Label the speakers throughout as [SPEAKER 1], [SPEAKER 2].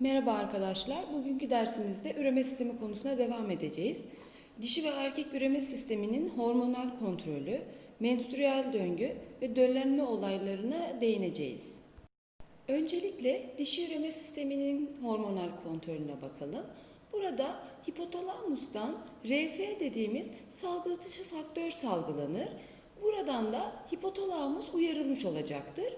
[SPEAKER 1] Merhaba arkadaşlar. Bugünkü dersimizde üreme sistemi konusuna devam edeceğiz. Dişi ve erkek üreme sisteminin hormonal kontrolü, menstrüel döngü ve döllenme olaylarına değineceğiz. Öncelikle dişi üreme sisteminin hormonal kontrolüne bakalım. Burada hipotalamustan RF dediğimiz salgılatıcı faktör salgılanır. Buradan da hipotalamus uyarılmış olacaktır.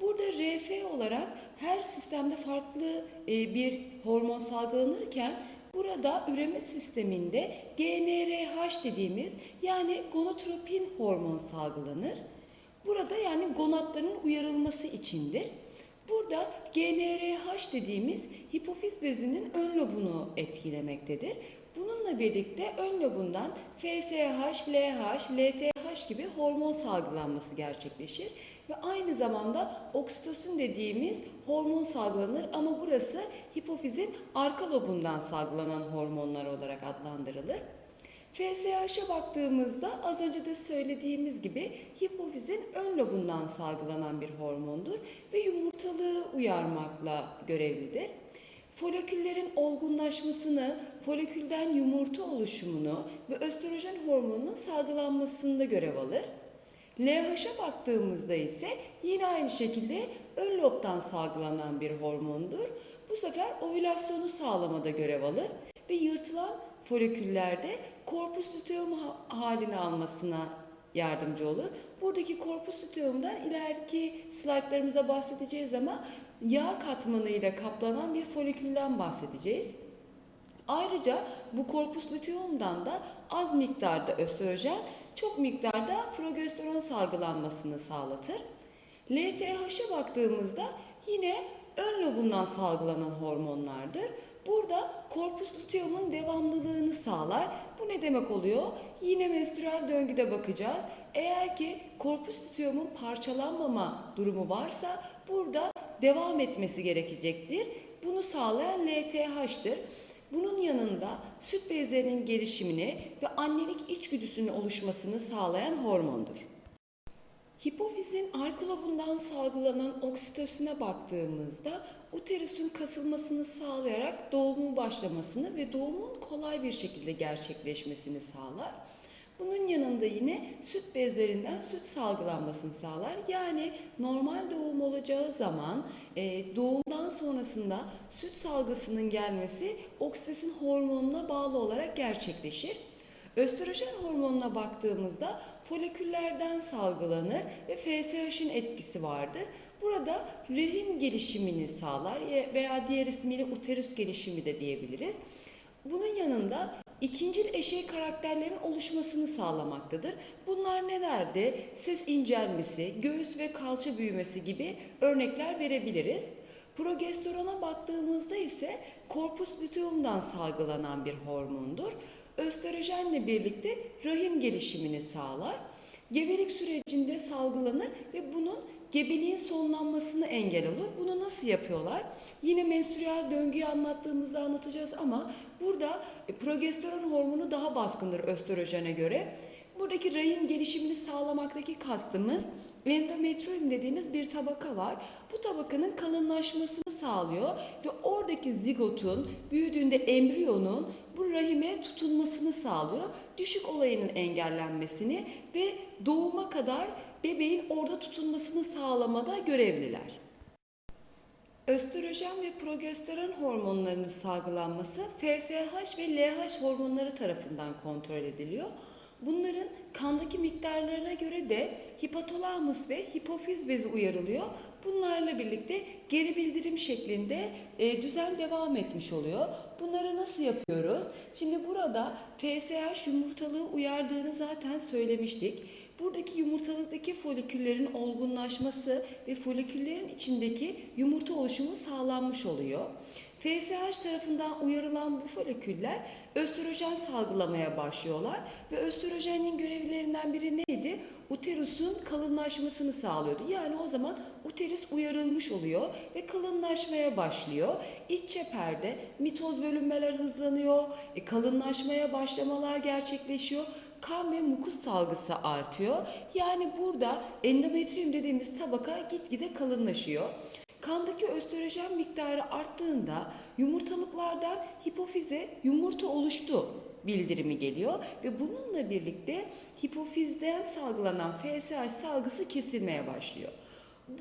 [SPEAKER 1] Burada RF olarak her sistemde farklı e, bir hormon salgılanırken burada üreme sisteminde GnRH dediğimiz yani gonotropin hormon salgılanır. Burada yani gonadların uyarılması içindir. Burada GnRH dediğimiz hipofiz bezinin ön lobunu etkilemektedir. Bununla birlikte ön lobundan FSH, LH, LTH gibi hormon salgılanması gerçekleşir ve aynı zamanda oksitosin dediğimiz hormon salgılanır ama burası hipofizin arka lobundan salgılanan hormonlar olarak adlandırılır. FSH'a baktığımızda az önce de söylediğimiz gibi hipofizin ön lobundan salgılanan bir hormondur ve yumurtalığı uyarmakla görevlidir. Foliküllerin olgunlaşmasını, folikülden yumurta oluşumunu ve östrojen hormonunun salgılanmasında görev alır. LH'a baktığımızda ise yine aynı şekilde ön lobdan salgılanan bir hormondur. Bu sefer ovülasyonu sağlamada görev alır ve yırtılan foliküllerde korpus luteum ha- halini almasına yardımcı olur. Buradaki korpus luteumdan ileriki slaytlarımızda bahsedeceğiz ama yağ katmanıyla kaplanan bir folikülden bahsedeceğiz. Ayrıca bu korpus luteumdan da az miktarda östrojen, çok miktarda progesteron salgılanmasını sağlatır. LTH'a baktığımızda yine ön lobundan salgılanan hormonlardır. Burada korpus luteumun devamlılığını sağlar. Bu ne demek oluyor? Yine menstrüel döngüde bakacağız. Eğer ki korpus luteumun parçalanmama durumu varsa burada devam etmesi gerekecektir. Bunu sağlayan LTH'tır. Bunun yanında süt bezlerinin gelişimini ve annelik içgüdüsünün oluşmasını sağlayan hormondur. Hipofizin arka lobundan salgılanan oksitosine baktığımızda uterüsün kasılmasını sağlayarak doğumun başlamasını ve doğumun kolay bir şekilde gerçekleşmesini sağlar. Bunun yanında yine süt bezlerinden süt salgılanmasını sağlar. Yani normal doğum olacağı zaman e, doğumdan sonrasında süt salgısının gelmesi oksitosin hormonuna bağlı olarak gerçekleşir. Östrojen hormonuna baktığımızda foliküllerden salgılanır ve FSH'in etkisi vardır. Burada rahim gelişimini sağlar veya diğer ismiyle uterus gelişimi de diyebiliriz. Bunun yanında ikincil eşey karakterlerin oluşmasını sağlamaktadır. Bunlar nelerdi? Ses incelmesi, göğüs ve kalça büyümesi gibi örnekler verebiliriz. Progesterona baktığımızda ise korpus luteumdan salgılanan bir hormondur. Östrojenle birlikte rahim gelişimini sağlar. Gebelik sürecinde salgılanır ve bunun gebeliğin sonlanmasını engel olur. Bunu nasıl yapıyorlar? Yine menstrüel döngüyü anlattığımızda anlatacağız ama burada e, progesteron hormonu daha baskındır östrojene göre. Buradaki rahim gelişimini sağlamaktaki kastımız endometrium dediğimiz bir tabaka var. Bu tabakanın kalınlaşmasını sağlıyor ve oradaki zigotun büyüdüğünde embriyonun bu rahime tutunmasını sağlıyor. Düşük olayının engellenmesini ve doğuma kadar bebeğin orada tutunmasını sağlamada görevliler. Östrojen ve progesteron hormonlarının salgılanması FSH ve LH hormonları tarafından kontrol ediliyor. Bunların kandaki miktarlarına göre de hipotalamus ve hipofiz bezi uyarılıyor. Bunlarla birlikte geri bildirim şeklinde e, düzen devam etmiş oluyor. Bunları nasıl yapıyoruz? Şimdi burada FSH yumurtalığı uyardığını zaten söylemiştik. Buradaki yumurtalıktaki foliküllerin olgunlaşması ve foliküllerin içindeki yumurta oluşumu sağlanmış oluyor. FSH tarafından uyarılan bu foliküller östrojen salgılamaya başlıyorlar ve östrojenin görevlerinden biri neydi? Uterusun kalınlaşmasını sağlıyordu. Yani o zaman uterus uyarılmış oluyor ve kalınlaşmaya başlıyor. İç çeperde mitoz bölünmeler hızlanıyor, e, kalınlaşmaya başlamalar gerçekleşiyor kan ve mukus salgısı artıyor. Yani burada endometrium dediğimiz tabaka gitgide kalınlaşıyor. Kandaki östrojen miktarı arttığında yumurtalıklardan hipofize yumurta oluştu bildirimi geliyor ve bununla birlikte hipofizden salgılanan FSH salgısı kesilmeye başlıyor.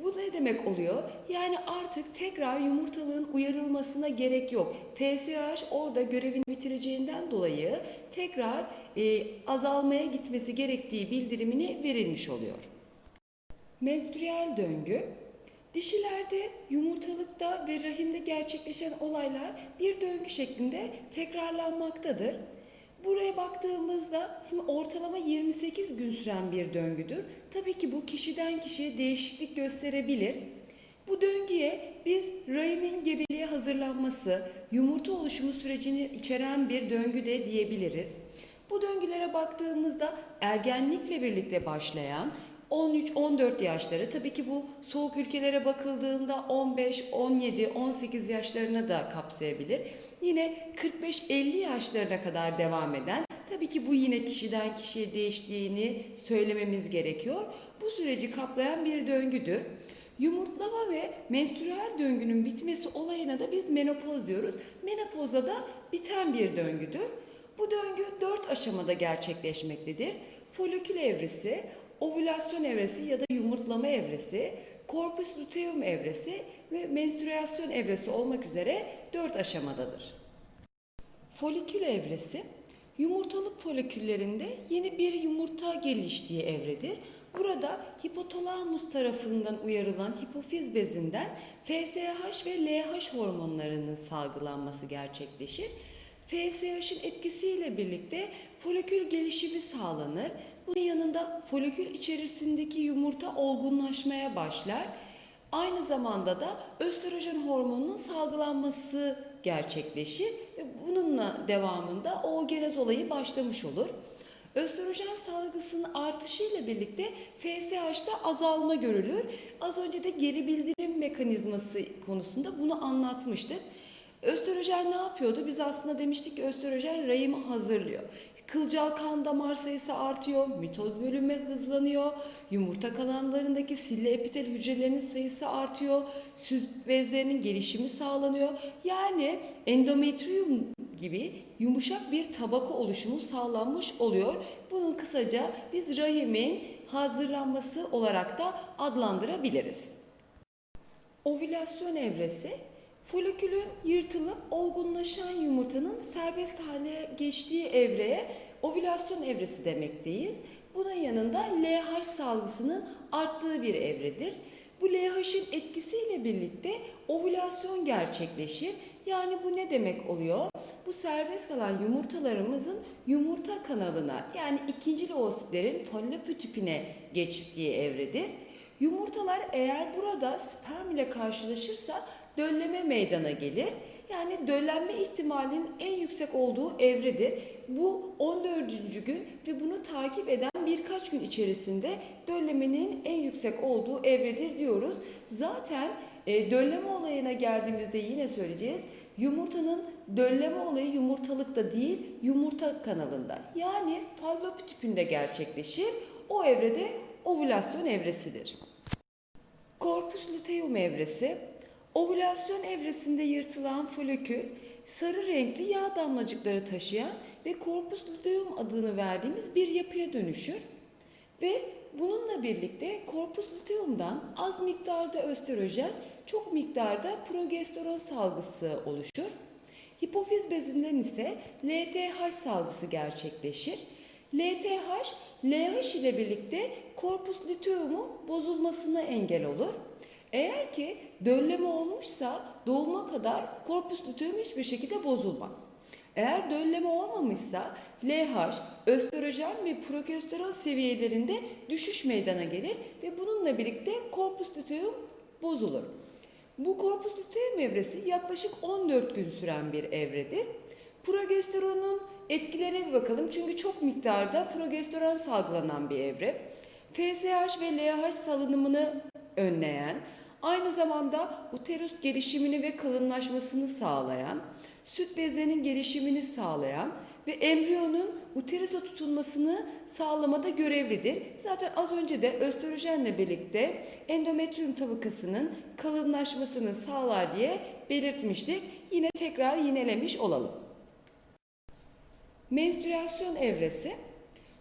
[SPEAKER 1] Bu ne demek oluyor? Yani artık tekrar yumurtalığın uyarılmasına gerek yok. FSH orada görevini bitireceğinden dolayı tekrar e, azalmaya gitmesi gerektiği bildirimini verilmiş oluyor. Menstrüel döngü Dişilerde yumurtalıkta ve rahimde gerçekleşen olaylar bir döngü şeklinde tekrarlanmaktadır. Buraya baktığımızda şimdi ortalama 28 gün süren bir döngüdür. Tabii ki bu kişiden kişiye değişiklik gösterebilir. Bu döngüye biz rahimin gebeliğe hazırlanması, yumurta oluşumu sürecini içeren bir döngü de diyebiliriz. Bu döngülere baktığımızda ergenlikle birlikte başlayan 13-14 yaşları tabii ki bu soğuk ülkelere bakıldığında 15, 17, 18 yaşlarına da kapsayabilir. Yine 45-50 yaşlarına kadar devam eden tabii ki bu yine kişiden kişiye değiştiğini söylememiz gerekiyor. Bu süreci kaplayan bir döngüdür. Yumurtlama ve menstrüel döngünün bitmesi olayına da biz menopoz diyoruz. Menopozda da biten bir döngüdür. Bu döngü 4 aşamada gerçekleşmektedir. Folikül evresi, ovülasyon evresi ya da yumurtlama evresi, korpus luteum evresi ve menstrüasyon evresi olmak üzere 4 aşamadadır. Folikül evresi yumurtalık foliküllerinde yeni bir yumurta geliştiği evredir. Burada hipotalamus tarafından uyarılan hipofiz bezinden FSH ve LH hormonlarının salgılanması gerçekleşir. FSH'ın etkisiyle birlikte folikül gelişimi sağlanır. Bunun yanında folikül içerisindeki yumurta olgunlaşmaya başlar. Aynı zamanda da östrojen hormonunun salgılanması gerçekleşir ve bununla devamında oogenez olayı başlamış olur. Östrojen salgısının artışıyla birlikte FSH'da azalma görülür. Az önce de geri bildirim mekanizması konusunda bunu anlatmıştık. Östrojen ne yapıyordu? Biz aslında demiştik ki östrojen rahimi hazırlıyor. Kılcal kan damar sayısı artıyor, mitoz bölünme hızlanıyor, yumurta kanallarındaki sille epitel hücrelerinin sayısı artıyor, süz bezlerinin gelişimi sağlanıyor. Yani endometrium gibi yumuşak bir tabaka oluşumu sağlanmış oluyor. Bunun kısaca biz rahimin hazırlanması olarak da adlandırabiliriz. Ovülasyon evresi Folikülün yırtılıp olgunlaşan yumurtanın serbest hale geçtiği evreye ovülasyon evresi demekteyiz. Bunun yanında LH salgısının arttığı bir evredir. Bu LH'in etkisiyle birlikte ovülasyon gerçekleşir. Yani bu ne demek oluyor? Bu serbest kalan yumurtalarımızın yumurta kanalına yani ikinci loositlerin fallopütüpine geçtiği evredir. Yumurtalar eğer burada sperm ile karşılaşırsa dölleme meydana gelir. Yani döllenme ihtimalinin en yüksek olduğu evredir. Bu 14. gün ve bunu takip eden birkaç gün içerisinde döllemenin en yüksek olduğu evredir diyoruz. Zaten e, dölleme olayına geldiğimizde yine söyleyeceğiz. Yumurtanın dölleme olayı yumurtalıkta değil, yumurta kanalında. Yani fallop tüpünde gerçekleşir. O evrede ovülasyon evresidir. Korpus luteum evresi Ovülasyon evresinde yırtılan folikül sarı renkli yağ damlacıkları taşıyan ve korpus luteum adını verdiğimiz bir yapıya dönüşür ve bununla birlikte korpus luteumdan az miktarda östrojen, çok miktarda progesteron salgısı oluşur. Hipofiz bezinden ise LTH salgısı gerçekleşir. LTH, LH ile birlikte korpus luteumun bozulmasına engel olur. Eğer ki dölleme olmuşsa doğuma kadar korpus luteum hiçbir şekilde bozulmaz. Eğer dölleme olmamışsa LH, östrojen ve progesteron seviyelerinde düşüş meydana gelir ve bununla birlikte korpus luteum bozulur. Bu korpus luteum evresi yaklaşık 14 gün süren bir evredir. Progesteronun etkilerine bir bakalım çünkü çok miktarda progesteron salgılanan bir evre. FSH ve LH salınımını önleyen, Aynı zamanda uterus gelişimini ve kalınlaşmasını sağlayan, süt bezlerinin gelişimini sağlayan ve embriyonun uterusa tutulmasını sağlamada görevlidir. Zaten az önce de östrojenle birlikte endometrium tabakasının kalınlaşmasını sağlar diye belirtmiştik. Yine tekrar yinelemiş olalım. Menstrüasyon evresi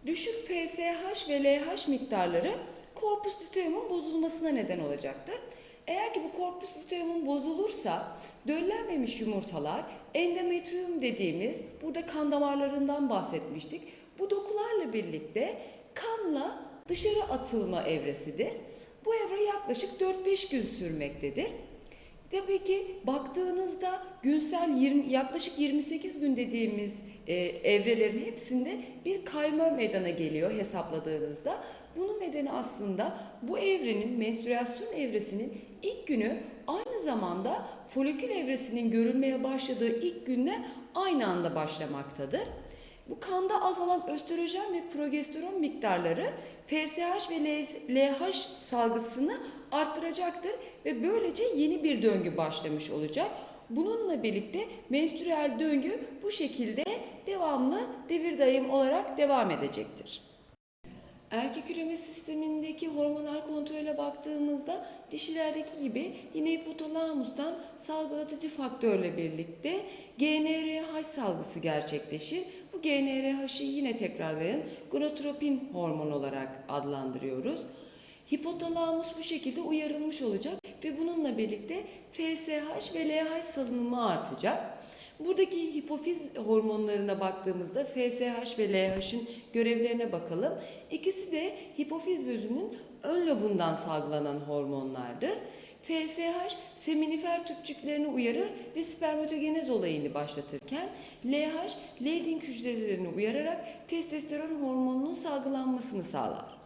[SPEAKER 1] düşük FSH ve LH miktarları korpus luteumun bozulmasına neden olacaktır. Eğer ki bu korpus luteumun bozulursa döllenmemiş yumurtalar endometrium dediğimiz burada kan damarlarından bahsetmiştik. Bu dokularla birlikte kanla dışarı atılma evresidir. Bu evre yaklaşık 4-5 gün sürmektedir. Tabii ki baktığınızda günsel 20, yaklaşık 28 gün dediğimiz e, evrelerin hepsinde bir kayma meydana geliyor hesapladığınızda. Bunun nedeni aslında bu evrenin, menstrüasyon evresinin ilk günü aynı zamanda folikül evresinin görülmeye başladığı ilk günle aynı anda başlamaktadır. Bu kanda azalan östrojen ve progesteron miktarları FSH ve LH salgısını arttıracaktır ve böylece yeni bir döngü başlamış olacak. Bununla birlikte menstrüel döngü bu şekilde devamlı devir dayım olarak devam edecektir. Erkek üreme sistemindeki hormonal kontrole baktığımızda dişilerdeki gibi yine hipotalamustan salgılatıcı faktörle birlikte GnRH salgısı gerçekleşir. Bu GnRH'ı yine tekrarlayın gonotropin hormon olarak adlandırıyoruz. Hipotalamus bu şekilde uyarılmış olacak ve bununla birlikte FSH ve LH salınımı artacak. Buradaki hipofiz hormonlarına baktığımızda FSH ve LH'ın görevlerine bakalım. İkisi de hipofiz bezinin ön lobundan salgılanan hormonlardır. FSH seminifer tüpçüklerini uyarır ve spermatogenez olayını başlatırken LH Leydig hücrelerini uyararak testosteron hormonunun salgılanmasını sağlar.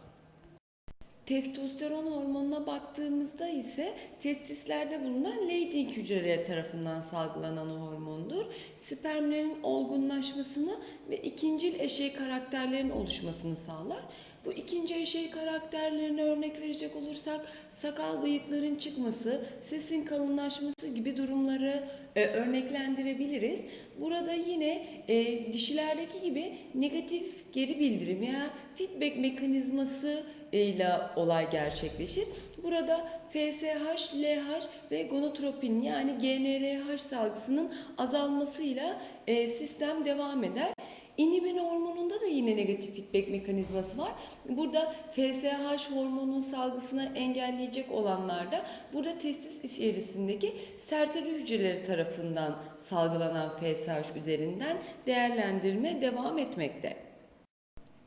[SPEAKER 1] Testosteron hormonuna baktığımızda ise testislerde bulunan Leydig hücreleri tarafından salgılanan hormondur. Spermlerin olgunlaşmasını ve ikincil eşey karakterlerin oluşmasını sağlar. Bu ikinci eşey karakterlerine örnek verecek olursak sakal bıyıkların çıkması, sesin kalınlaşması gibi durumları e, örneklendirebiliriz. Burada yine e, dişilerdeki gibi negatif geri bildirim ya feedback mekanizması ile olay gerçekleşir. Burada FSH, LH ve gonotropin yani GnRH salgısının azalmasıyla e, sistem devam eder. İnhibin hormonunda da yine negatif feedback mekanizması var. Burada FSH hormonunun salgısını engelleyecek olanlarda burada testis içerisindeki serteli hücreleri tarafından salgılanan FSH üzerinden değerlendirme devam etmekte.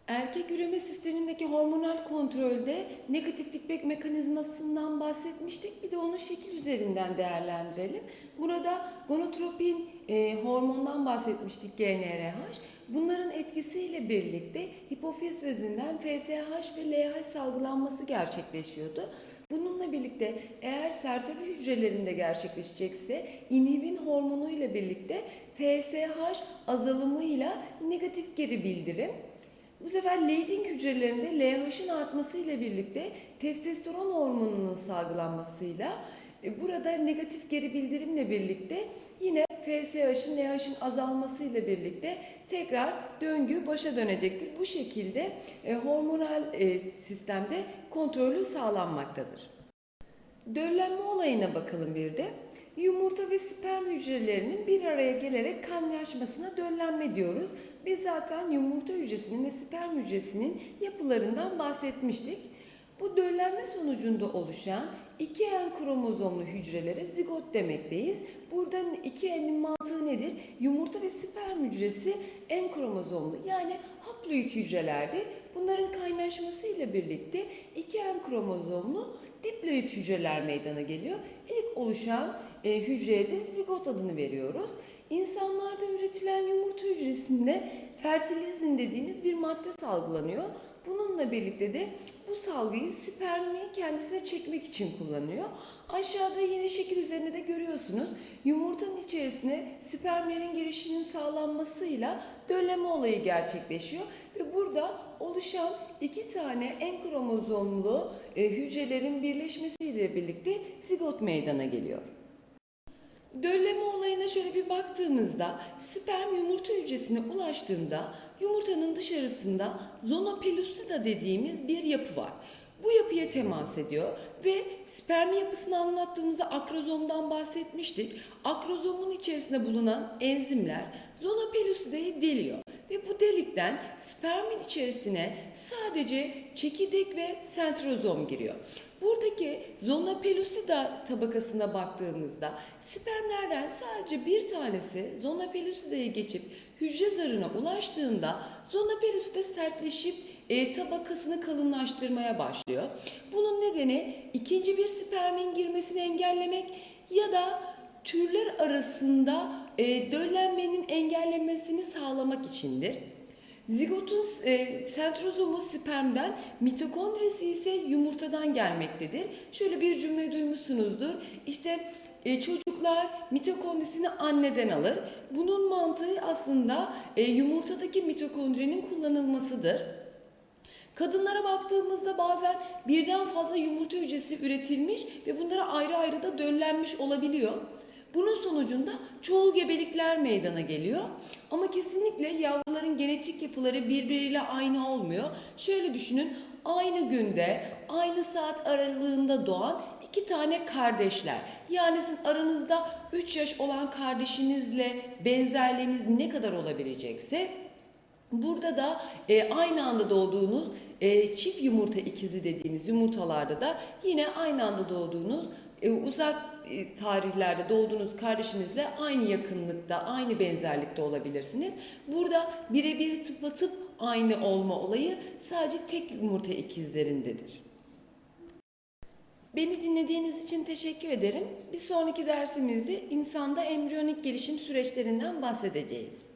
[SPEAKER 1] Erkek üreme sistemindeki hormonal kontrolde negatif feedback mekanizmasından bahsetmiştik. Bir de onu şekil üzerinden değerlendirelim. Burada gonotropin e, hormondan bahsetmiştik GnRH. Bunların etkisiyle birlikte hipofiz bezinden FSH ve LH salgılanması gerçekleşiyordu. Bununla birlikte eğer sertoli hücrelerinde gerçekleşecekse inhibin hormonu ile birlikte FSH azalımıyla negatif geri bildirim bu sefer Leydig hücrelerinde LH'ın artmasıyla birlikte testosteron hormonunun salgılanmasıyla e, burada negatif geri bildirimle birlikte yine FSH'ın LH'ın azalmasıyla birlikte tekrar döngü başa dönecektir. Bu şekilde e, hormonal e, sistemde kontrolü sağlanmaktadır. Döllenme olayına bakalım bir de. Yumurta ve sperm hücrelerinin bir araya gelerek kanlaşmasına döllenme diyoruz. Biz zaten yumurta hücresinin ve sperm hücresinin yapılarından bahsetmiştik. Bu döllenme sonucunda oluşan iki en kromozomlu hücrelere zigot demekteyiz. Burada iki enin mantığı nedir? Yumurta ve sperm hücresi en kromozomlu yani haploid hücrelerdir. Bunların kaynaşmasıyla birlikte iki en kromozomlu diploid hücreler meydana geliyor. İlk oluşan e, hücreye de zigot adını veriyoruz. İnsanlarda üretilen yumurta hücresinde fertilizin dediğimiz bir madde salgılanıyor. Bununla birlikte de bu salgıyı spermi kendisine çekmek için kullanıyor. Aşağıda yine şekil üzerinde de görüyorsunuz. Yumurtanın içerisine spermlerin girişinin sağlanmasıyla dölleme olayı gerçekleşiyor. Ve burada oluşan iki tane en kromozomlu e, hücrelerin birleşmesiyle birlikte zigot meydana geliyor. Dölleme olayına şöyle bir baktığımızda sperm yumurta hücresine ulaştığında yumurtanın dışarısında zona pellucida dediğimiz bir yapı var. Bu yapıya temas ediyor ve sperm yapısını anlattığımızda akrozomdan bahsetmiştik. Akrozomun içerisinde bulunan enzimler zona pellucida'yı deliyor ve bu delikten spermin içerisine sadece çekirdek ve sentrozom giriyor. Buradaki zona pellucida tabakasına baktığımızda spermlerden sadece bir tanesi zona pellucida'yı geçip hücre zarına ulaştığında zona pellucida sertleşip e, tabakasını kalınlaştırmaya başlıyor. Bunun nedeni ikinci bir spermin girmesini engellemek ya da türler arasında e, döllenmenin engellenmesini sağlamak içindir. Zigotun e, sentrozomu spermden, mitokondrisi ise yumurtadan gelmektedir. Şöyle bir cümle duymuşsunuzdur. İşte e, çocuklar mitokondrisini anneden alır. Bunun mantığı aslında e, yumurtadaki mitokondrinin kullanılmasıdır. Kadınlara baktığımızda bazen birden fazla yumurta hücresi üretilmiş ve bunlara ayrı ayrı da döllenmiş olabiliyor. Bunun sonucunda çoğul gebelikler meydana geliyor. Ama kesinlikle yavruların genetik yapıları birbiriyle aynı olmuyor. Şöyle düşünün, aynı günde, aynı saat aralığında doğan iki tane kardeşler. Yani sizin aranızda 3 yaş olan kardeşinizle benzerliğiniz ne kadar olabilecekse Burada da e, aynı anda doğduğunuz e, çift yumurta ikizi dediğimiz yumurtalarda da yine aynı anda doğduğunuz e, uzak e, tarihlerde doğduğunuz kardeşinizle aynı yakınlıkta, aynı benzerlikte olabilirsiniz. Burada birebir tıpatıp aynı olma olayı sadece tek yumurta ikizlerindedir. Beni dinlediğiniz için teşekkür ederim. Bir sonraki dersimizde insanda embriyonik gelişim süreçlerinden bahsedeceğiz.